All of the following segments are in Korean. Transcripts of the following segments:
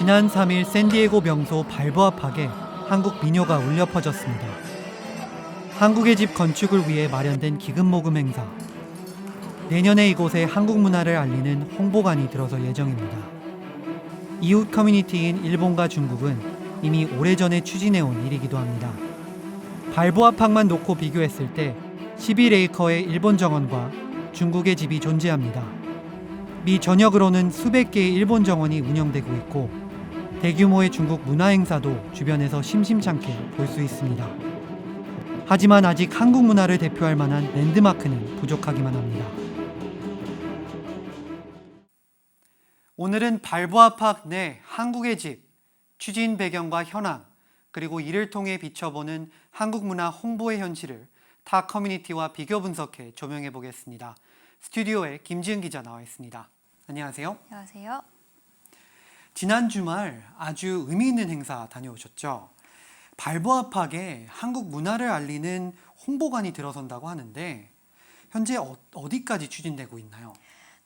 지난 3일 샌디에고 명소 발보아팍에 한국 민요가 울려 퍼졌습니다. 한국의 집 건축을 위해 마련된 기금 모금 행사. 내년에 이곳에 한국 문화를 알리는 홍보관이 들어설 예정입니다. 이웃 커뮤니티인 일본과 중국은 이미 오래전에 추진해온 일이기도 합니다. 발보아팍만 놓고 비교했을 때 11에이커의 일본 정원과 중국의 집이 존재합니다. 미 전역으로는 수백 개의 일본 정원이 운영되고 있고 대규모의 중국 문화 행사도 주변에서 심심찮게 볼 수 있습니다. 하지만 아직 한국 문화를 대표할 만한 랜드마크는 부족하기만 합니다. 오늘은 발보아팍 내 한국의 집, 추진 배경과 현황, 그리고 이를 통해 비춰보는 한국 문화 홍보의 현실을 타 커뮤니티와 비교 분석해 조명해 보겠습니다. 스튜디오에 김지은 기자 나와 있습니다. 안녕하세요. 안녕하세요. 지난 주말 아주 의미 있는 행사 다녀오셨죠? 발보아팍에 한국 문화를 알리는 홍보관이 들어선다고 하는데 현재 어, 어디까지 추진되고 있나요?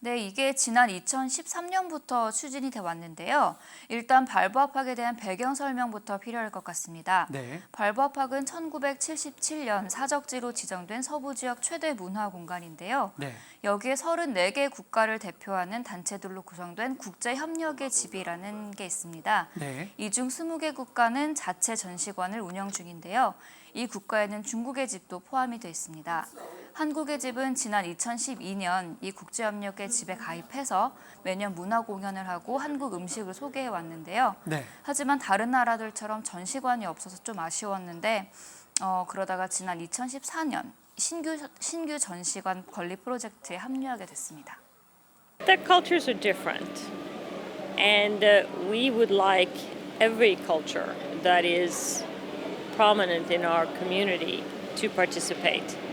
네, 이게 지난 2013년부터 추진이 돼 왔는데요. 일단 발보아팍에 대한 배경 설명부터 필요할 것 같습니다. 네. 발보아팍은 1977년 사적지로 지정된 서부 지역 최대 문화 공간인데요. 네. 여기에 34개 국가를 대표하는 단체들로 구성된 국제 협력의 집이라는 게 있습니다. 네. 이중 20개 국가는 자체 전시관을 운영 중인데요. 이 국가에는 중국의 집도 포함이 되어 있습니다. 한국의 집은 지난 2012년 이 국제협력의 집에 가입해서 매년 문화 공연을 하고 한국 음식을 소개해 왔는데요. 네. 하지만 다른 나라들처럼 전시관이 없어서 좀 아쉬웠는데 어, 그러다가 지난 2014년 신규 신규 전시관 건립 프로젝트에 합류하게 됐습니다. Their cultures are different, and uh, we would like every culture that is prominent in our community to participate.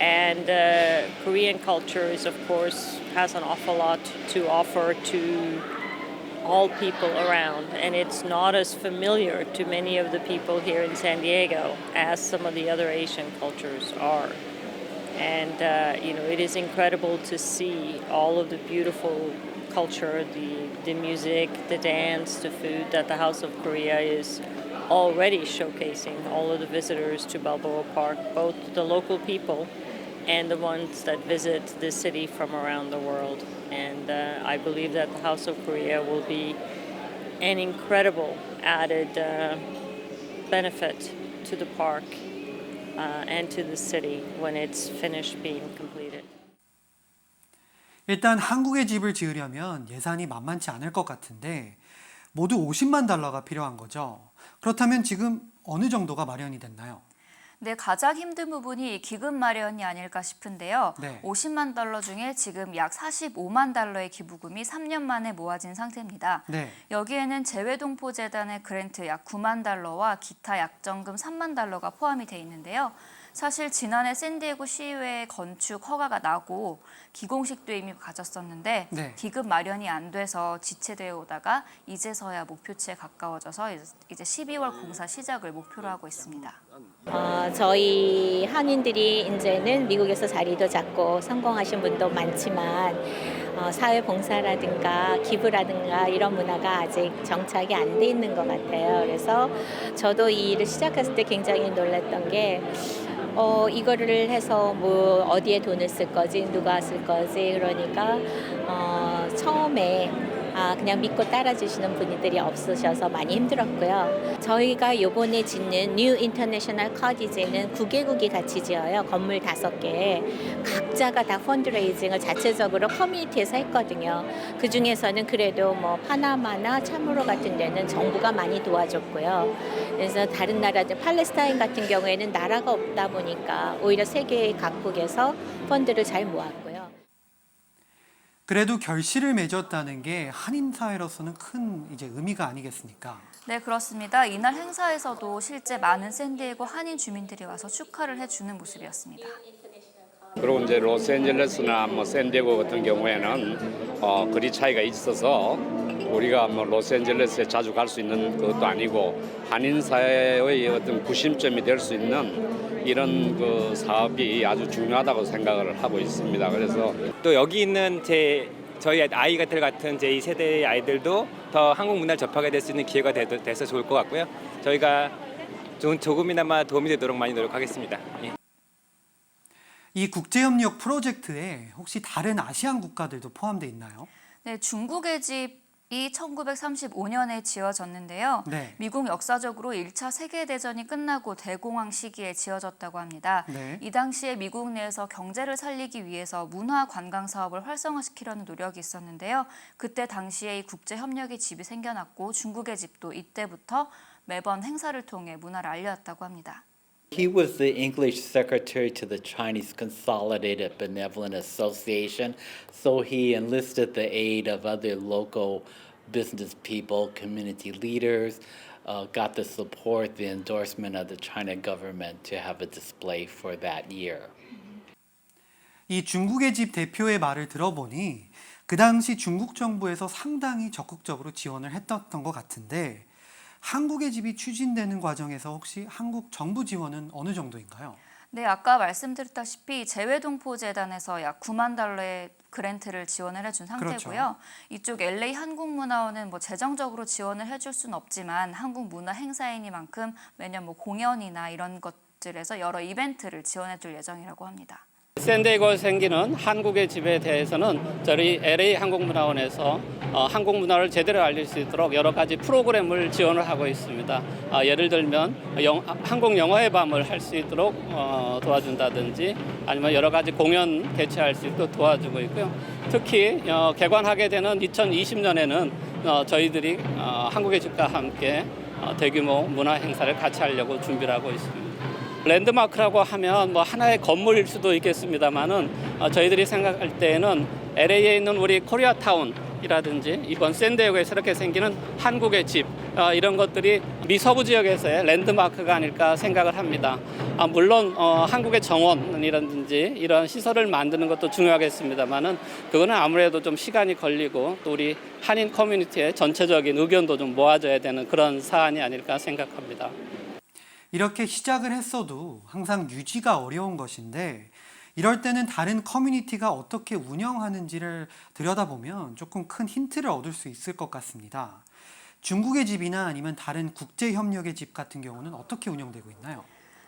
And uh, Korean culture is, of course, has an awful lot to offer to all people around, and it's not as familiar to many of the people here in San Diego as some of the other Asian cultures are. And uh, you know, it is incredible to see all of the beautiful culture, the the music, the dance, the food that the House of Korea is already showcasing all of the visitors to Balboa Park, both the local people and the ones that visit the city from around the world. And uh, I believe that the House of Korea will be an incredible added uh, benefit to the park uh, and to the city when it's finished being completed. 일단 한국의 집을 지으려면 예산이 만만치 않을 것 같은데 모두 50만 달러가 필요한 거죠. 그렇다면 지금 어느 정도가 마련이 됐나요? 네, 가장 힘든 부분이 기금 마련이 아닐까 싶은데요. 네. 50만 달러 중에 지금 약 45만 달러의 기부금이 3년 만에 모아진 상태입니다. 네. 여기에는 재외동포재단의 그랜트 약 9만 달러와 기타 약정금 3만 달러가 포함이 돼 있는데요. 사실 지난해 샌디에고 시의회 건축 허가가 나고 기공식도 이미 가졌었는데 네. 기금 마련이 안 돼서 지체되어 오다가 이제서야 목표치에 가까워져서 이제 12월 공사 시작을 목표로 하고 있습니다. 어, 저희 한인들이 이제는 미국에서 자리도 잡고 성공하신 분도 많지만 어, 사회 봉사라든가 기부라든가 이런 문화가 아직 정착이 안 돼 있는 것 같아요. 그래서 저도 이 일을 시작했을 때 굉장히 놀랐던 게 어, 이거를 해서 뭐 어디에 돈을 쓸 거지, 누가 쓸 거지, 그러니까 어, 처음에 아, 그냥 믿고 따라주시는 분들이 없으셔서 많이 힘들었고요. 저희가 요번에 짓는 뉴 인터내셔널 커디제는 9개국이 같이 지어요. 건물 5개. 각자가 다 펀드레이징을 자체적으로 커뮤니티에서 했거든요. 그 중에서는 그래도 뭐 파나마나 참으로 같은 데는 정부가 많이 도와줬고요. 그래서 다른 나라들, 팔레스타인 같은 경우에는 나라가 없다 보니까 오히려 세계 각국에서 펀드를 잘 모았고요. 그래도 결실을 맺었다는 게 한인 사회로서는 큰 이제 의미가 아니겠습니까? 네, 그렇습니다. 이날 행사에서도 실제 많은 샌디에고 한인 주민들이 와서 축하를 해주는 모습이었습니다. 그리고 이제 로스앤젤레스나 뭐 샌디에고 같은 경우에는 어, 거리 차이가 있어서 우리가 뭐 로스앤젤레스에 자주 갈 수 있는 것도 아니고 한인 사회의 어떤 구심점이 될 수 있는 이런 그 사업이 아주 중요하다고 생각을 하고 있습니다. 그래서 또 여기 있는 제 저희 아이들 같은 제2 세대의 아이들도 더 한국 문화를 접하게 될 수 있는 기회가 되- 돼서 좋을 것 같고요. 저희가 좀 조금이나마 도움이 되도록 많이 노력하겠습니다. 예. 이 국제협력 프로젝트에 혹시 다른 아시안 국가들도 포함되어 있나요? 네, 중국의 집 이 1935년에 지어졌는데요. 네. 미국 역사적으로 1차 세계대전이 끝나고 대공황 시기에 지어졌다고 합니다. 네. 이 당시에 미국 내에서 경제를 살리기 위해서 문화 관광 사업을 활성화시키려는 노력이 있었는데요. 그때 당시에 이 국제 협력의 집이 생겨났고 중국의 집도 이때부터 매번 행사를 통해 문화를 알려왔다고 합니다. He was the English secretary to the Chinese Consolidated Benevolent Association, so he enlisted the aid of other local business people, community leaders, uh, got the support, the endorsement of the China government to have a display for that year. 이 중국의 집 대표의 말을 들어보니 그 당시 중국 정부에서 상당히 적극적으로 지원을 했던 것 같은데 한국의 집이 추진되는 과정에서 혹시 한국 정부 지원은 어느 정도인가요? 네, 아까 말씀드렸다시피 재외동포재단에서 약 9만 달러의 그랜트를 지원을 해준 상태고요. 그렇죠. 이쪽 LA 한국문화원은 뭐 재정적으로 지원을 해줄 수는 없지만 한국 문화 행사이니만큼 매년 뭐 공연이나 이런 것들에서 여러 이벤트를 지원해줄 예정이라고 합니다. 샌디에고 생기는 한국의 집에 대해서는 저희 LA 한국문화원에서 어, 한국 문화를 제대로 알릴 수 있도록 여러 가지 프로그램을 지원을 하고 있습니다. 아, 예를 들면 영- 한국 영화의 밤을 할 수 있도록 어, 도와준다든지 아니면 여러 가지 공연 개최할 수 있도록 도와주고 있고요. 특히 어, 개관하게 되는 2020년에는 어, 저희들이 어, 한국의 집과 함께 어, 대규모 문화 행사를 같이 하려고 준비를 하고 있습니다. 랜드마크라고 하면 뭐 하나의 건물일 수도 있겠습니다만은 어, 저희들이 생각할 때에는 LA에 있는 우리 코리아타운 이라든지 이번 샌디에고에서 이렇게 생기는 한국의 집 어, 이런 것들이 미서부 지역에서의 랜드마크가 아닐까 생각을 합니다. 아, 물론 어, 한국의 정원이라든지 이런 시설을 만드는 것도 중요하겠습니다만은 그거는 아무래도 좀 시간이 걸리고 또 우리 한인 커뮤니티의 전체적인 의견도 좀 모아져야 되는 그런 사안이 아닐까 생각합니다. 이렇게 시작을 했어도 항상 유지가 어려운 것인데 이럴 때는 다른 커뮤니티가 어떻게 운영하는지를 들여다보면 조금 큰 힌트를 얻을 수 있을 것 같습니다. 중국의 집이나 아니면 다른 국제 협력의 집 같은 경우는 어떻게 운영되고 있나요?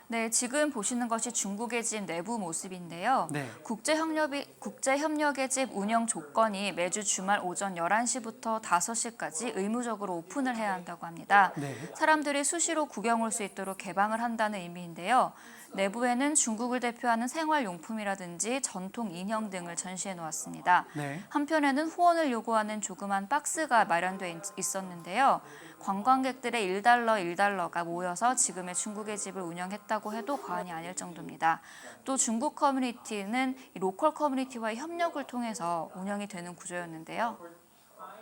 네, 지금 보시는 것이 중국의 집 내부 모습인데요. 네. 국제협력이, 국제협력의 집 운영 조건이 매주 주말 오전 11시부터 5시까지 의무적으로 오픈을 해야 한다고 합니다. 네. 사람들이 수시로 구경 올 수 있도록 개방을 한다는 의미인데요. 내부에는 중국을 대표하는 생활용품이라든지 전통 인형 등을 전시해 놓았습니다. 네. 한편에는 후원을 요구하는 조그만 박스가 마련돼 있- 있었는데요. 관광객들의 1달러 1달러가 모여서 지금의 중국의 집을 운영했다고 해도 과언이 아닐 정도입니다. 또 중국 커뮤니티는 이 로컬 커뮤니티와의 협력을 통해서 운영이 되는 구조였는데요.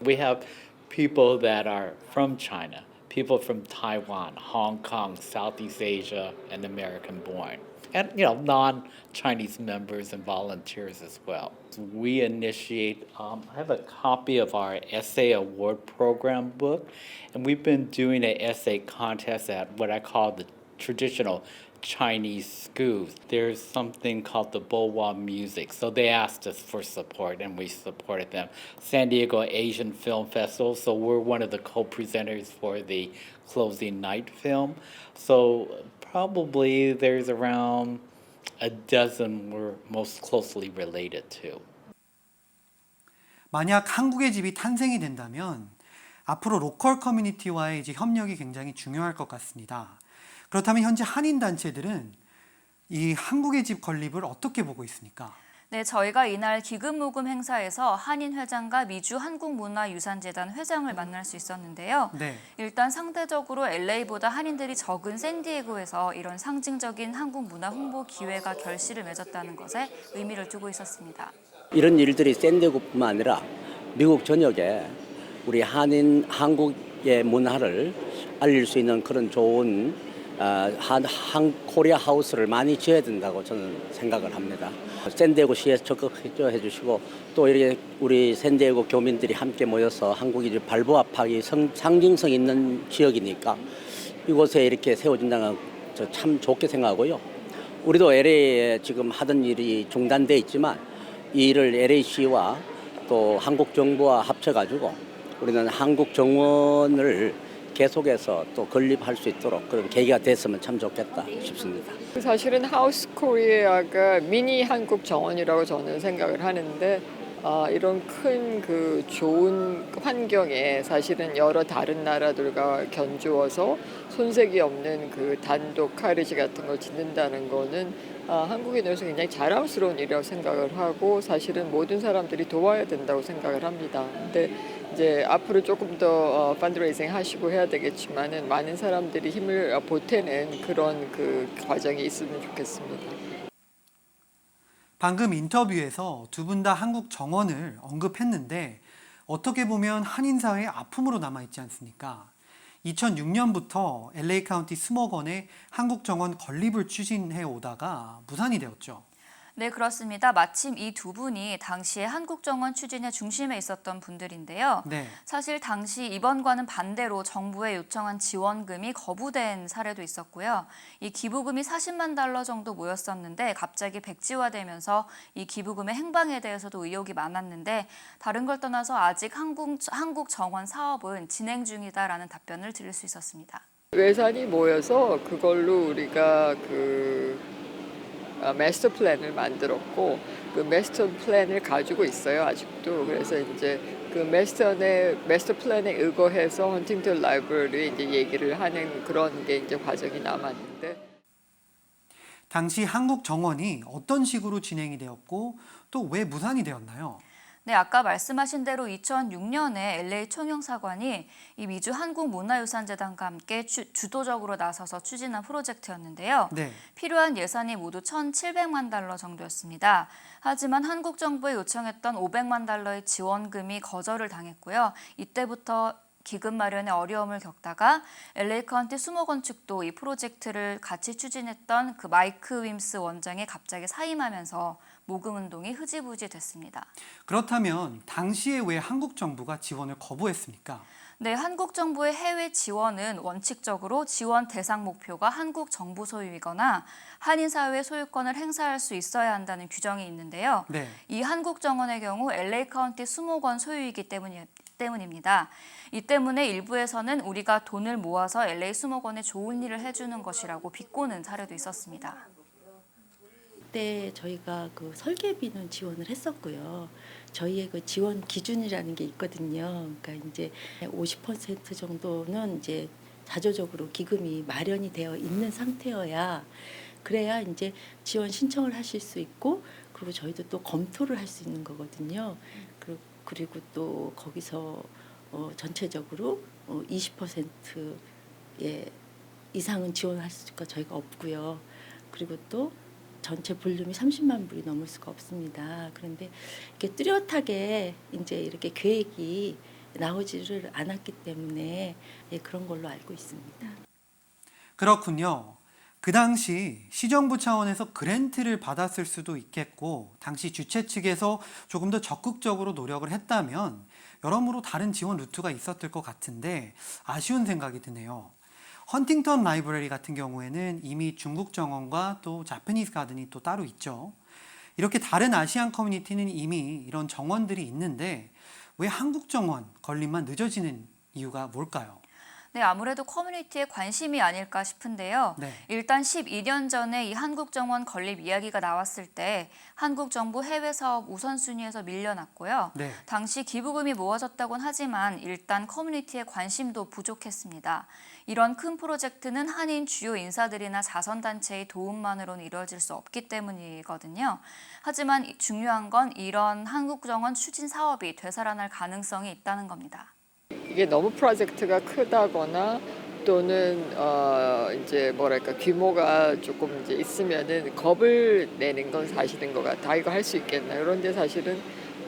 We have people that are from China, people from Taiwan, Hong Kong, Southeast Asia, and American born. And you know, non-Chinese members and volunteers as well. We initiate. Um, I have a copy of our essay award program book, and we've been doing an essay contest at what I call the traditional Chinese schools. There's something called the Bowa Music. So they asked us for support and we supported them. San Diego Asian Film Festival. So we're one of the co-presenters for the closing night film. So probably there's around a dozen we're most closely related to. 만약 한국의 집이 탄생이 된다면 앞으로 로컬 커뮤니티와의 이제 협력이 굉장히 중요할 것 같습니다. 그렇다면 현재 한인 단체들은 이 한국의 집 건립을 어떻게 보고 있습니까? 네, 저희가 이날 기금 모금 행사에서 한인 회장과 미주 한국문화유산재단 회장을 만날 수 있었는데요. 네. 일단 상대적으로 LA보다 한인들이 적은 샌디에고에서 이런 상징적인 한국 문화 홍보 기회가 결실을 맺었다는 것에 의미를 두고 있었습니다. 이런 일들이 샌디에고뿐만 아니라 미국 전역에 우리 한인 한국의 문화를 알릴 수 있는 그런 좋은 어, 한, 한 코리아 하우스를 많이 지어야 된다고 저는 생각을 합니다. 샌디에고 시에서 적극 협조해 주시고 또 이렇게 우리 샌디에고 교민들이 함께 모여서 한국이 발부합하기 성, 상징성 있는 지역이니까 이곳에 이렇게 세워진다는 저참 좋게 생각하고요. 우리도 LA에 지금 하던 일이 중단돼 있지만 이 일을 LA시와 또 한국 정부와 합쳐가지고 우리는 한국 정원을 계속해서 또 건립할 수 있도록 그런 계기가 됐으면 참 좋겠다 싶습니다. 사실은 하우스 코리아가 미니 한국 정원이라고 저는 생각을 하는데 아, 이런 큰 그 좋은 환경에 사실은 여러 다른 나라들과 견주어서 손색이 없는 그 단독 카리지 같은 걸 짓는다는 거는 아, 한국인으로서 굉장히 자랑스러운 일이라고 생각을 하고 사실은 모든 사람들이 도와야 된다고 생각을 합니다. 근데 이제 앞으로 조금 더 어, 펀드레이징 하시고 해야 되겠지만은 많은 사람들이 힘을 보태는 그런 그 과정이 있으면 좋겠습니다. 방금 인터뷰에서 두 분 다 한국 정원을 언급했는데 어떻게 보면 한인 사회의 아픔으로 남아 있지 않습니까? 2006년부터 LA 카운티 수목원에 한국 정원 건립을 추진해 오다가 무산이 되었죠. 네, 그렇습니다. 마침 이 두 분이 당시에 한국정원 추진의 중심에 있었던 분들인데요. 네. 사실 당시 이번과는 반대로 정부에 요청한 지원금이 거부된 사례도 있었고요. 이 기부금이 40만 달러 정도 모였었는데 갑자기 백지화되면서 이 기부금의 행방에 대해서도 의혹이 많았는데 다른 걸 떠나서 아직 한국, 한국 정원 사업은 진행 중이다라는 답변을 드릴 수 있었습니다. 외산이 모여서 그걸로 우리가 그 아, 마스터 플랜을 만들었고 그 마스터 플랜을 가지고 있어요 아직도 그래서 이제 그 마스터의 마스터 플랜에 의거해서 헌팅턴 라이브러리 이제 얘기를 하는 그런 게 이제 과정이 남았는데 당시 한국 정원이 어떤 식으로 진행이 되었고 또 왜 무산이 되었나요? 네, 아까 말씀하신 대로 2006년에 LA 총영사관이 이 미주 한국문화유산재단과 함께 추- 주도적으로 나서서 추진한 프로젝트였는데요. 네. 필요한 예산이 모두 1,700만 달러 정도였습니다. 하지만 한국 정부에 요청했던 500만 달러의 지원금이 거절을 당했고요. 이때부터 기금 마련에 어려움을 겪다가 LA 카운티 수목원 측도 이 프로젝트를 같이 추진했던 그 마이크 윈스 원장이 갑자기 사임하면서 모금 운동이 흐지부지 됐습니다. 그렇다면 당시에 왜 한국 정부가 지원을 거부했습니까? 네, 한국 정부의 해외 지원은 원칙적으로 지원 대상 목표가 한국 정부 소유이거나 한인 사회의 소유권을 행사할 수 있어야 한다는 규정이 있는데요. 네. 이 한국 정원의 경우 LA 카운티 수목원 소유이기 때문이, 때문입니다. 이 때문에 일부에서는 우리가 돈을 모아서 LA 수목원에 좋은 일을 해주는 것이라고 비꼬는 사례도 있었습니다. 그때 저희가 그 설계비는 지원을 했었고요. 저희의 그 지원 기준이라는 게 있거든요. 그러니까 이제 50% 정도는 이제 자조적으로 기금이 마련이 되어 있는 상태여야 그래야 이제 지원 신청을 하실 수 있고 그리고 저희도 또 검토를 할 수 있는 거거든요. 그리고 그리고 또 거기서 어 전체적으로 어 20%의 이상은 지원할 수가 저희가 없고요. 그리고 또 전체 볼륨이 30만 불이 넘을 수가 없습니다. 그런데 이렇게 뚜렷하게 이제 이렇게 계획이 나오지를 않았기 때문에 예, 그런 걸로 알고 있습니다. 그렇군요. 그 당시 시정부 차원에서 그랜트를 받았을 수도 있겠고 당시 주최 측에서 조금 더 적극적으로 노력을 했다면 여러모로 다른 지원 루트가 있었을 것 같은데 아쉬운 생각이 드네요. 헌팅턴 라이브러리 같은 경우에는 이미 중국 정원과 또 자페니스 가든이 또 따로 있죠. 이렇게 다른 아시안 커뮤니티는 이미 이런 정원들이 있는데 왜 한국 정원 건립만 늦어지는 이유가 뭘까요? 네, 아무래도 커뮤니티에 관심이 아닐까 싶은데요. 네. 일단 12년 전에 이 한국정원 건립 이야기가 나왔을 때 한국 정부 해외 사업 우선순위에서 밀려났고요. 네. 당시 기부금이 모아졌다곤 하지만 일단 커뮤니티의 관심도 부족했습니다. 이런 큰 프로젝트는 한인 주요 인사들이나 자선단체의 도움만으로는 이루어질 수 없기 때문이거든요. 하지만 중요한 건 이런 한국정원 추진 사업이 되살아날 가능성이 있다는 겁니다. 이게 너무 프로젝트가 크다거나 또는 어 이제 뭐랄까 규모가 조금 이제 있으면은 겁을 내는 건 사실인 것 같아. 아, 이거 할 수 있겠나? 그런데 사실은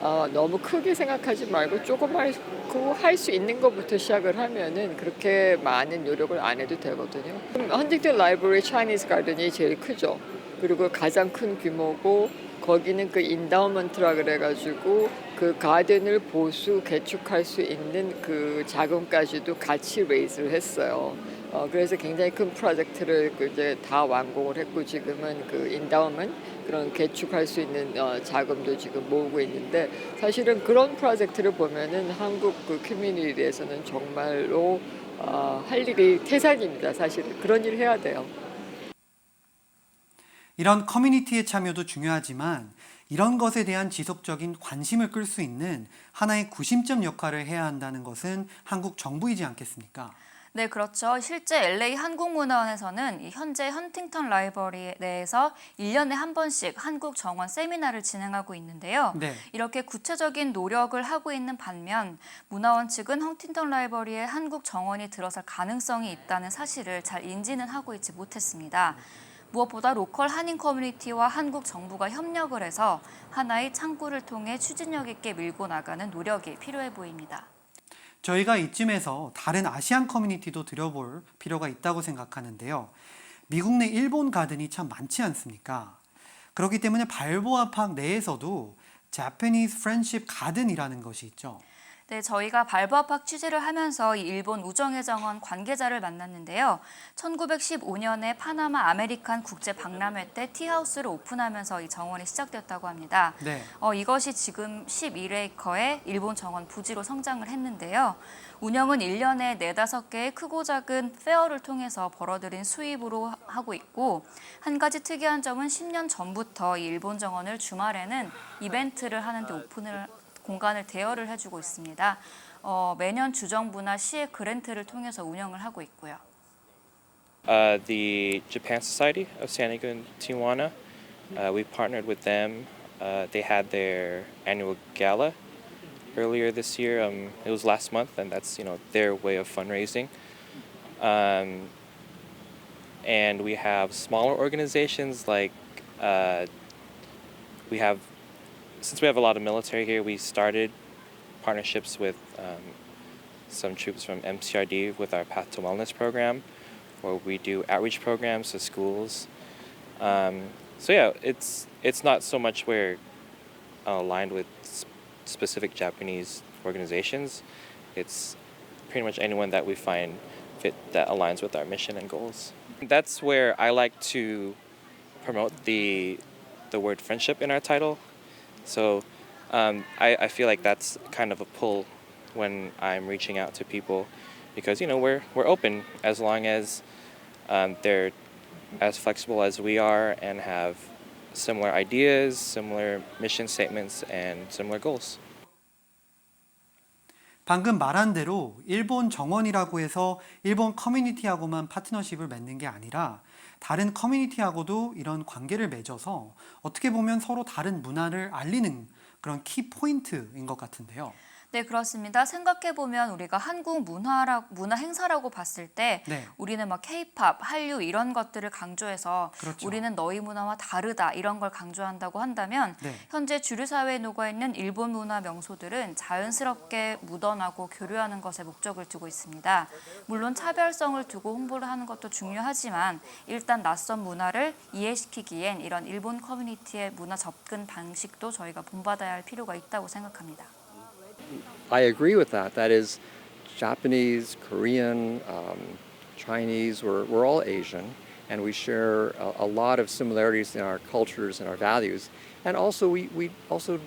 어 너무 크게 생각하지 말고 조금 할할 수 있는 것부터 시작을 하면은 그렇게 많은 노력을 안 해도 되거든요. 헌팅턴 라이브러리 차이니즈 가든이 제일 크죠. 그리고 가장 큰 규모고 거기는 그 인다우먼트라 그래가지고 그 가든을 보수 개축할 수 있는 그 자금까지도 같이 레이즈를 했어요. 어, 그래서 굉장히 큰 프로젝트를 그 이제 다 완공을 했고 지금은 그 인다우먼 그런 개축할 수 있는 어, 자금도 지금 모으고 있는데 사실은 그런 프로젝트를 보면은 한국 그 커뮤니티에서는 정말로 어, 할 일이 태산입니다. 사실은 그런 일 해야 돼요. 이런 커뮤니티의 참여도 중요하지만 이런 것에 대한 지속적인 관심을 끌 수 있는 하나의 구심점 역할을 해야 한다는 것은 한국 정부이지 않겠습니까? 네, 그렇죠. 실제 LA 한국문화원에서는 이 현재 헌팅턴 라이브러리 내에서 1년에 한 번씩 한국 정원 세미나를 진행하고 있는데요. 네. 이렇게 구체적인 노력을 하고 있는 반면 문화원 측은 헌팅턴 라이브러리에 한국 정원이 들어설 가능성이 있다는 사실을 잘 인지는 하고 있지 못했습니다. 무엇보다 로컬 한인 커뮤니티와 한국 정부가 협력을 해서 하나의 창구를 통해 추진력 있게 밀고 나가는 노력이 필요해 보입니다. 저희가 이쯤에서 다른 아시안 커뮤니티도 들여볼 필요가 있다고 생각하는데요. 미국 내 일본 가든이 참 많지 않습니까? 그렇기 때문에 발보아팍 내에서도 Japanese Friendship Garden이라는 것이 있죠. 네, 저희가 발버합학 취재를 하면서 이 일본 우정의 정원 관계자를 만났는데요. 1915년에 파나마 아메리칸 국제 박람회 때 티하우스를 오픈하면서 이 정원이 시작됐다고 합니다. 네. 어, 이것이 지금 11에이커의 일본 정원 부지로 성장을 했는데요. 운영은 1년에 4, 5개의 크고 작은 페어를 통해서 벌어들인 수입으로 하- 하고 있고 한 가지 특이한 점은 10년 전부터 이 일본 정원을 주말에는 이벤트를 하는데 오픈을 공간을 대여를 해주고 있습니다. 어, 매년 주정부나 시의 그랜트를 통해서 운영을 하고 있고요. Uh, the Japan Society of San Diego and Tijuana. Uh, we partnered with them. Uh, they had their annual gala earlier this year. Um, it was last month, and that's you know their way of fundraising. Um, and we have smaller organizations like uh, we have since we have a lot of military here. We started partnerships with um, some troops from MCRD with our Path to Wellness program where we do outreach programs to schools. Um, so yeah, it's it's not so much we're uh, aligned with s- specific Japanese organizations. It's pretty much anyone that we find fit that aligns with our mission and goals. That's where I like to promote the the word friendship in our title. So um, I, I feel like that's kind of a pull when I'm reaching out to people because you know we're we're open as long as um, they're as flexible as we are and have similar ideas, similar mission statements, and similar goals. 방금 말한 대로 일본 정원이라고 해서 일본 커뮤니티하고만 파트너십을 맺는 게 아니라 다른 커뮤니티하고도 이런 관계를 맺어서 어떻게 보면 서로 다른 문화를 알리는 그런 키 포인트인 것 같은데요. 네, 그렇습니다. 생각해 보면 우리가 한국 문화라 문화 행사라고 봤을 때 네. 우리는 막 K-팝, 한류 이런 것들을 강조해서 그렇죠. 우리는 너희 문화와 다르다 이런 걸 강조한다고 한다면 네. 현재 주류 사회에 녹아 있는 일본 문화 명소들은 자연스럽게 묻어나고 교류하는 것에 목적을 두고 있습니다. 물론 차별성을 두고 홍보를 하는 것도 중요하지만 일단 낯선 문화를 이해시키기엔 이런 일본 커뮤니티의 문화 접근 방식도 저희가 본받아야 할 필요가 있다고 생각합니다. I agree with that. That is, Japanese, Korean, um, Chinese, we're, we're all Asian, and we share a, a lot of similarities in our cultures and our values. And also, we, we also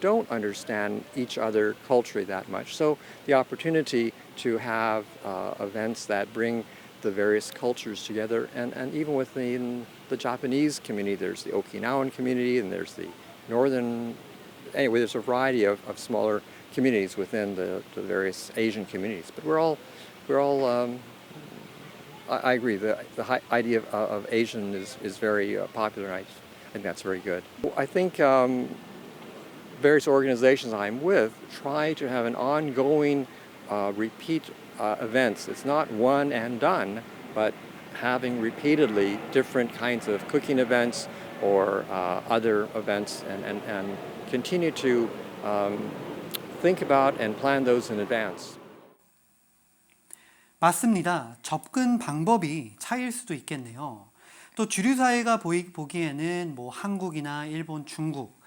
don't understand each other culturally that much. So, the opportunity to have uh, events that bring the various cultures together, and, and even within the Japanese community, there's the Okinawan community, and there's the northern anyway, there's a variety of, of smaller communities within the, the various Asian communities. But we're all, we're all. Um, I, I agree. The the idea of, of Asian is is very uh, popular. And I, think that's very good. I think um, various organizations I'm with try to have an ongoing, uh, repeat uh, events. It's not one and done, but having repeatedly different kinds of cooking events or uh, other events and, and, and continue to um, think about and plan those in advance. 맞습니다. 접근 방법이 차이일 수도 있겠네요. 또 주류 사회가 보이, 보기에는 뭐 한국이나 일본, 중국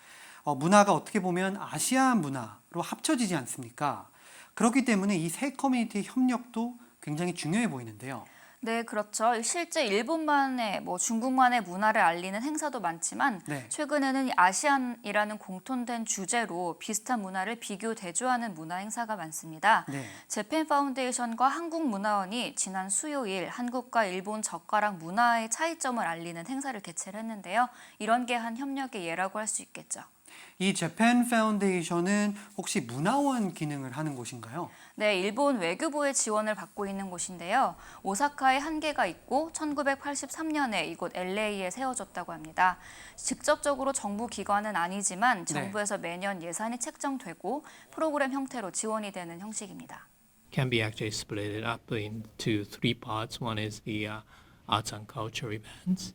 어, 문화가 어떻게 보면 아시아 문화로 합쳐지지 않습니까? 그렇기 때문에 이 세 커뮤니티의 협력도 굉장히 중요해 보이는데요. 네, 그렇죠. 실제 일본만의 뭐 중국만의 문화를 알리는 행사도 많지만 네. 최근에는 이 아시안이라는 공통된 주제로 비슷한 문화를 비교 대조하는 문화 행사가 많습니다. 네. 재팬 파운데이션과 한국문화원이 지난 수요일 한국과 일본 젓가락 문화의 차이점을 알리는 행사를 개최를 했는데요. 이런 게 한 협력의 예라고 할 수 있겠죠. 이 재팬 파운데이션은 혹시 문화원 기능을 하는 곳인가요? 네, 일본 외교부의 지원을 받고 있는 곳인데요. 오사카에 한 개가 있고 1983년에 이곳 LA에 세워졌다고 합니다. 직접적으로 정부 기관은 아니지만 정부에서 매년 예산이 책정되고 프로그램 형태로 지원이 되는 형식입니다. can be actually split up into three parts. One is the uh, arts and culture events,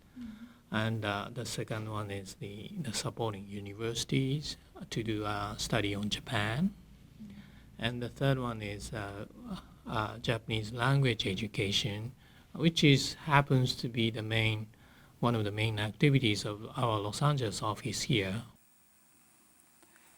and uh, the second one is the, the supporting universities to do a study on Japan, and the third one is uh, uh, Japanese language education, which is happens to be the main one of the main activities of our Los Angeles office here.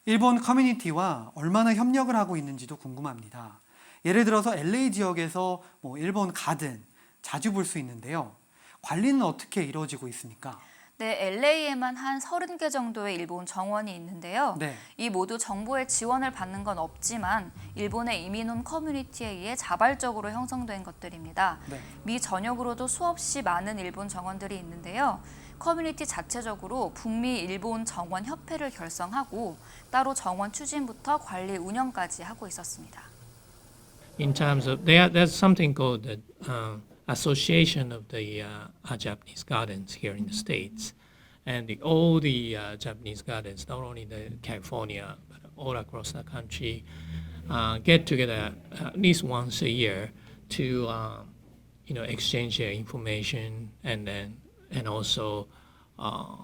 일본 커뮤니티와 얼마나 협력을 하고 있는지도 궁금합니다. 예를 들어서 LA 지역에서 뭐 일본 가든 자주 볼 수 있는데요. 관리는 어떻게 이루어지고 있습니까? 네, LA에만 한 30개 정도의 일본 정원이 있는데요. 네. 이 모두 정부의 지원을 받는 건 없지만 일본의 이민온 커뮤니티에 의해 자발적으로 형성된 것들입니다. 네. 미 전역으로도 수없이 많은 일본 정원들이 있는데요. 커뮤니티 자체적으로 북미 일본 정원 협회를 결성하고 따로 정원 추진부터 관리 운영까지 하고 있었습니다. in terms of there, there's something called the um, Association of the uh, uh, Japanese Gardens here in the states, and the, all the uh, Japanese gardens, not only the California but all across the country, uh, get together at least once a year to um, you know exchange their information and then and also uh,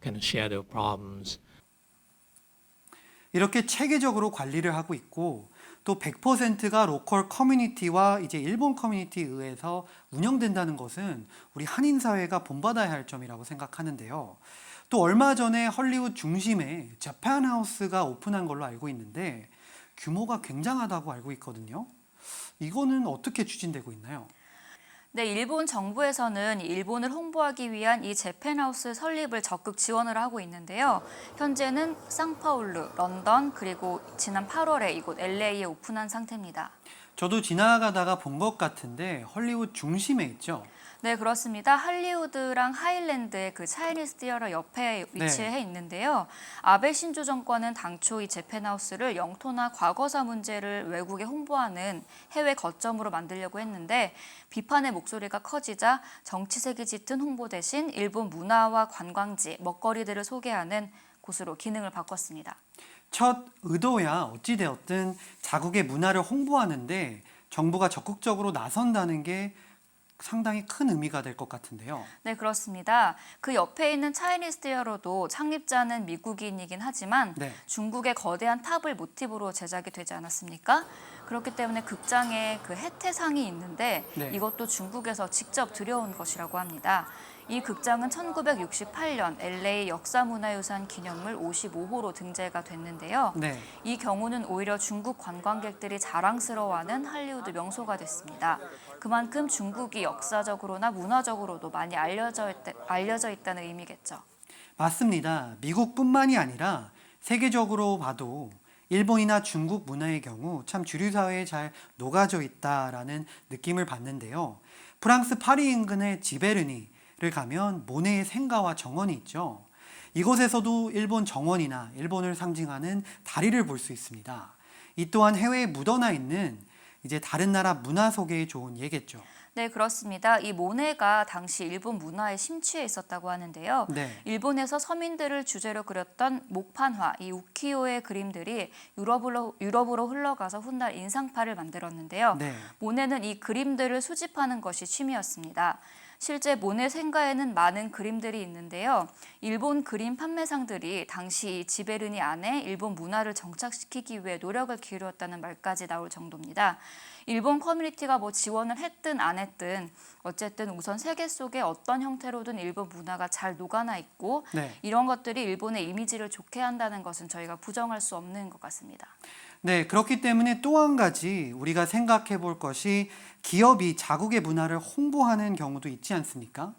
kind of share their problems 이렇게 체계적으로 관리를 하고 있고 또 100%가 로컬 커뮤니티와 이제 일본 커뮤니티에 의해서 운영된다는 것은 우리 한인 사회가 본받아야 할 점이라고 생각하는데요. 또 얼마 전에 헐리우드 중심에 자판 하우스가 오픈한 걸로 알고 있는데 규모가 굉장하다고 알고 있거든요. 이거는 어떻게 추진되고 있나요? 네, 일본 정부에서는 일본을 홍보하기 위한 이 재팬하우스 설립을 적극 지원을 하고 있는데요. 현재는 상파울루, 런던, 그리고 지난 8월에 이곳 LA에 오픈한 상태입니다. 저도 지나가다가 본 것 같은데 헐리우드 중심에 있죠. 네, 그렇습니다. 할리우드랑 하일랜드의 그 차이니스 티어러 옆에 위치해 있는데요. 아베 신조 정권은 당초 이 재팬하우스를 영토나 과거사 문제를 외국에 홍보하는 해외 거점으로 만들려고 했는데 비판의 목소리가 커지자 정치색이 짙은 홍보 대신 일본 문화와 관광지, 먹거리들을 소개하는 곳으로 기능을 바꿨습니다. 첫 의도야 어찌되었든 자국의 문화를 홍보하는데 정부가 적극적으로 나선다는 게 상당히 큰 의미가 될 것 같은데요. 네, 그렇습니다. 그 옆에 있는 차이니스 티어로도 창립자는 미국인이긴 하지만 네. 중국의 거대한 탑을 모티브로 제작이 되지 않았습니까? 그렇기 때문에 극장에 그 해태상이 있는데 네. 이것도 중국에서 직접 들여온 것이라고 합니다. 이 극장은 1968년 LA 역사문화유산 기념물 55호로 등재가 됐는데요. 네. 이 경우는 오히려 중국 관광객들이 자랑스러워하는 할리우드 명소가 됐습니다. 그만큼 중국이 역사적으로나 문화적으로도 많이 알려져, 있다, 알려져 있다는 의미겠죠. 맞습니다. 미국뿐만이 아니라 세계적으로 봐도 일본이나 중국 문화의 경우 참 주류 사회에 잘 녹아져 있다라는 느낌을 받는데요. 프랑스 파리 인근의 지베르니를 가면 모네의 생가와 정원이 있죠. 이곳에서도 일본 정원이나 일본을 상징하는 다리를 볼 수 있습니다. 이 또한 해외에 묻어나 있는 이제 다른 나라 문화 소개에 좋은 예겠죠. 네, 그렇습니다. 이 모네가 당시 일본 문화에 심취해 있었다고 하는데요. 네. 일본에서 서민들을 주제로 그렸던 목판화, 이 우키요의 그림들이 유럽으로, 유럽으로 흘러가서 훗날 인상파를 만들었는데요. 네. 모네는 이 그림들을 수집하는 것이 취미였습니다. 실제 모네 생가에는 많은 그림들이 있는데요. 일본 그림 판매상들이 당시 이 지베르니 안에 일본 문화를 정착시키기 위해 노력을 기울였다는 말까지 나올 정도입니다. 일본 커뮤니티가 뭐 지원을 했든 안 했든 어쨌든 우선 세계 속에 어떤 형태로든 일본 문화가 잘 녹아나 있고 네. 이런 것들이 일본의 이미지를 좋게 한다는 것은 저희가 부정할 수 없는 것 같습니다. 네, 그렇기 때문에 또 한 가지 우리가 생각해 볼 것이 기업이 자국의 문화를 홍보하는 경우도 있지 않습니까?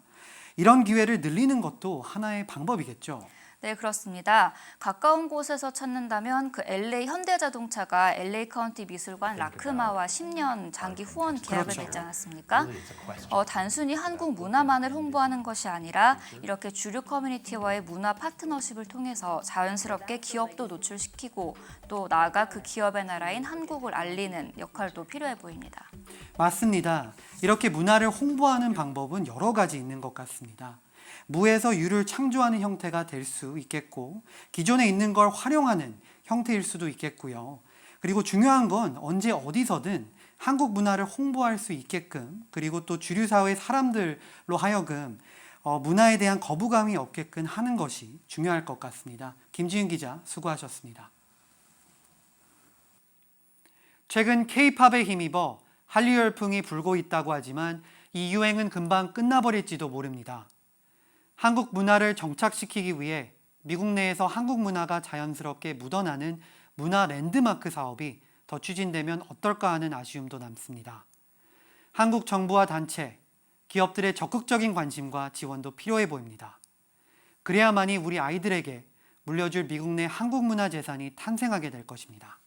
이런 기회를 늘리는 것도 하나의 방법이겠죠. 네, 그렇습니다. 가까운 곳에서 찾는다면 그 LA 현대자동차가 LA 카운티 미술관 라크마와 10년 장기 후원 계약을 그렇죠. 맺지 않았습니까? 어, 단순히 한국 문화만을 홍보하는 것이 아니라 이렇게 주류 커뮤니티와의 문화 파트너십을 통해서 자연스럽게 기업도 노출시키고 또 나아가 그 기업의 나라인 한국을 알리는 역할도 필요해 보입니다. 맞습니다. 이렇게 문화를 홍보하는 방법은 여러 가지 있는 것 같습니다. 무에서 유를 창조하는 형태가 될 수 있겠고, 기존에 있는 걸 활용하는 형태일 수도 있겠고요. 그리고 중요한 건 언제 어디서든 한국 문화를 홍보할 수 있게끔, 그리고 또 주류 사회 사람들로 하여금 어, 문화에 대한 거부감이 없게끔 하는 것이 중요할 것 같습니다. 김지윤 기자 수고하셨습니다. 최근 K-팝에 힘입어 한류 열풍이 불고 있다고 하지만 이 유행은 금방 끝나버릴지도 모릅니다. 한국 문화를 정착시키기 위해 미국 내에서 한국 문화가 자연스럽게 묻어나는 문화 랜드마크 사업이 더 추진되면 어떨까 하는 아쉬움도 남습니다. 한국 정부와 단체, 기업들의 적극적인 관심과 지원도 필요해 보입니다. 그래야만이 우리 아이들에게 물려줄 미국 내 한국 문화 재산이 탄생하게 될 것입니다.